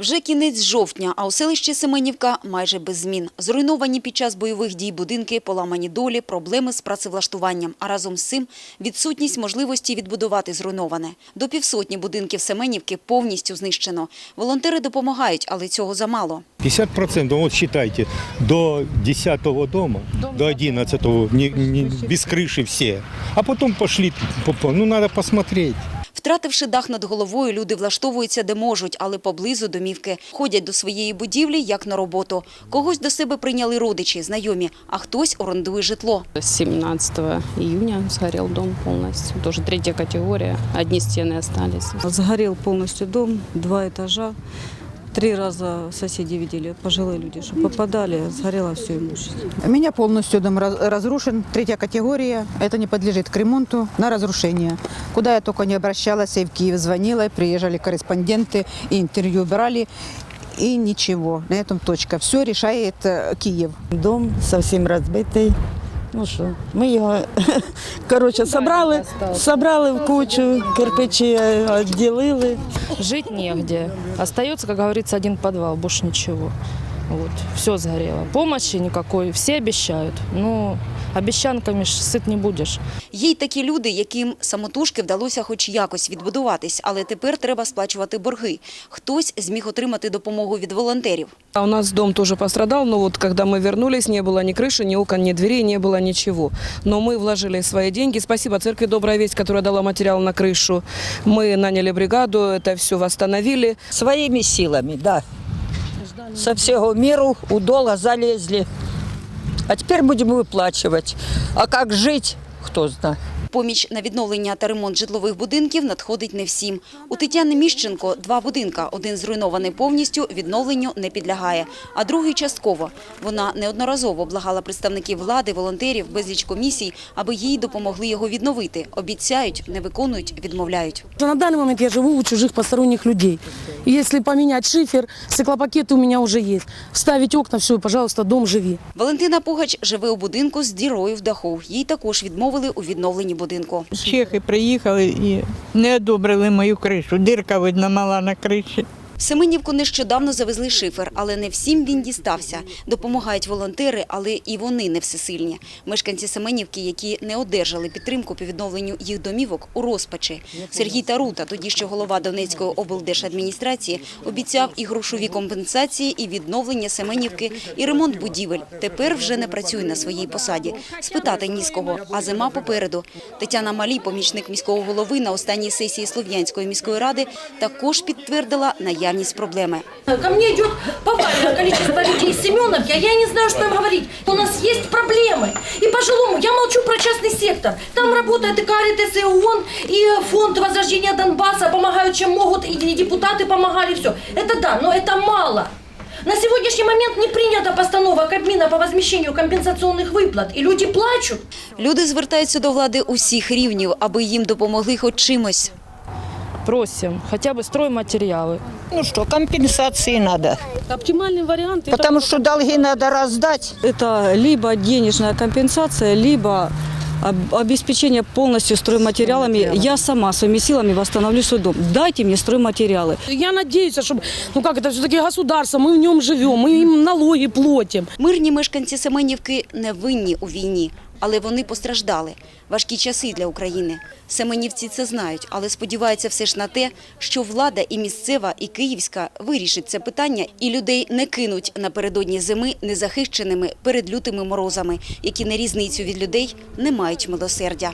Вже кінець жовтня, а у селищі Семенівка майже без змін. Зруйновані під час бойових дій будинки, поламані долі, проблеми з працевлаштуванням, а разом з цим відсутність можливості відбудувати зруйноване. До півсотні будинків Семенівки повністю знищено. Волонтери допомагають, але цього замало. 50%, вот считайте, до 10 дома, до 11 не, не, без крыши все. А потом пошли, по- по- ну надо посмотреть. Втративши дах над головою, люди влаштовуються де можуть, але поблизу домівки. Ходять до своєї будівлі як на роботу. Когось до себе прийняли родичі, знайомі, а хтось орендує житло. 17 июня згорів дом повністю, дуже третя категорія, одні стіни остались. Згорів повністю дом, два этажа. Три раза соседи видели, пожилые люди, что попадали, сгорело все имущество. У меня полностью дом раз- разрушен, третья категория. Это не подлежит к ремонту, на разрушение. Куда я только не обращалась, и в Киев звонила, и приезжали корреспонденты, и интервью брали, и ничего. На этом точка. Все решает э, Киев. Дом совсем разбитий. Ну що, ми його коротше собрали, собрали в кучу, кирпичі відділили. Жити негде. Остається, як говориться, один подвал, больше ничего. Вот, все сгорело. Помощи никакой, все обещают. Ну, обещанками ж сыт не будешь. Є й такі люди, яким самотужки вдалося хоч якось відбудуватись, але тепер треба сплачувати борги. Хтось зміг отримати допомогу від волонтерів. А у нас дом тоже пострадал, но вот когда мы вернулись, не было ни крыши, ни окон, ни дверей, не было ничего. Но мы вложили свои деньги. Спасибо церкви «Добрая весть», которая дала материал на крышу. Мы наняли бригаду, это все восстановили. Своїми силами, да. Со всього миру удола залезли. А тепер будемо виплачувати. А як жити, хто знає. Поміч на відновлення та ремонт житлових будинків надходить не всім. У Тетяни Міщенко два будинка. Один зруйнований повністю, відновленню не підлягає, а другий частково. Вона неодноразово благала представників влади, волонтерів, безліч комісій, аби їй допомогли його відновити. Обіцяють, не виконують, відмовляють. На данный момент я живу у чужих посторонних людей. Если поменять шифер, стеклопакеты у меня уже есть. Вставить окна, все, пожалуйста, дом живи. Валентина Пугач живе у будинку з дірою в даху. Їй також відмовили у відновленні будинку. Чехи приїхали і не одобрили мою кришу. Дірка видно мала на криші. Семенівку нещодавно завезли шифер, але не всім він дістався. Допомагають волонтери, але і вони не всесильні. Мешканці Семенівки, які не одержали підтримку по відновленню їх домівок, у розпачі. Сергій Тарута, тоді ще голова Донецької облдержадміністрації, обіцяв і грошові компенсації, і відновлення Семенівки, і ремонт будівель. Тепер вже не працює на своїй посаді. Спитати ні з кого, а зима попереду. Тетяна Малі, помічник міського голови на останній сесії Слов'янської міської ради, також підтвердила наявність проблеми. Ко мне идет повальное количество людей из Семеновки, а я не знаю, что им говорить. У нас есть проблемы. И по-жилому, я молчу про частный сектор. Там работает и Каритес, и ООН, и фонд возрождения Донбасса, помогают чем могут, и депутаты помогали, все. Это да, но это мало. На сегодняшний момент не принята постанова Кабмина по возмещению компенсационных выплат, и люди плачут. Люди звертаються до влади усіх рівнів, аби їм допомогли хоч чимось. Просим хотя бы стройматериалы. Ну що, компенсації треба. Оптимальный вариант это Тому що долги треба роздати. Это либо денежная компенсация, либо об- обеспечение полностью стройматериалами. Я сама своими силами восстановлю свой дом. Дайте мне стройматериалы. Я надеюсь, чтобы, ну как это все-таки государство, мы в нем живем, мы им налоги платим. Мирні мешканці Семенівки не винні у війні, але вони постраждали. Важкі часи для України. Семенівці це знають, але сподіваються все ж на те, що влада і місцева, і київська вирішить це питання і людей не кинуть напередодні зими незахищеними перед лютими морозами, які на різницю від людей не мають милосердя.